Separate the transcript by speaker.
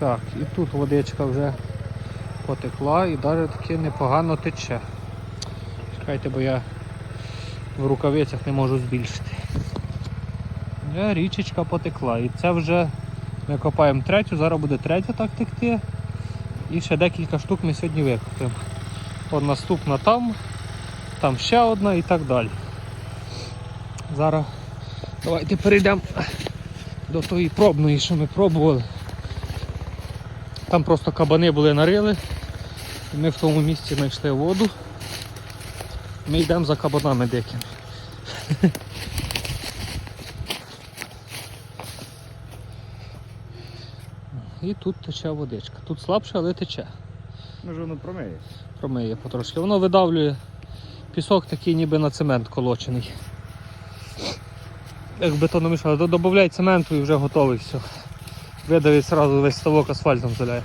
Speaker 1: Так, і тут водичка вже потекла і навіть таки непогано тече. Чекайте, бо я в рукавицях не можу збільшити. Вже річечка потекла. І це вже ми копаємо третю, зараз буде третя так текти. І ще декілька штук ми сьогодні викопаємо. От наступна там, там ще одна і так далі. Зараз давайте перейдемо до тої пробної, що ми пробували. Там просто кабани були нарили. І ми в тому місці знайшли воду. Ми йдемо за кабанами дикими. І тут тече водичка. Тут слабше, але тече.
Speaker 2: Може воно промиє.
Speaker 1: Промиє потрошки. Воно видавлює пісок такий ніби на цемент колочений. Як бетономішали, додай цементу і вже готовий все. Видавить одразу весь ставок асфальтом заляє.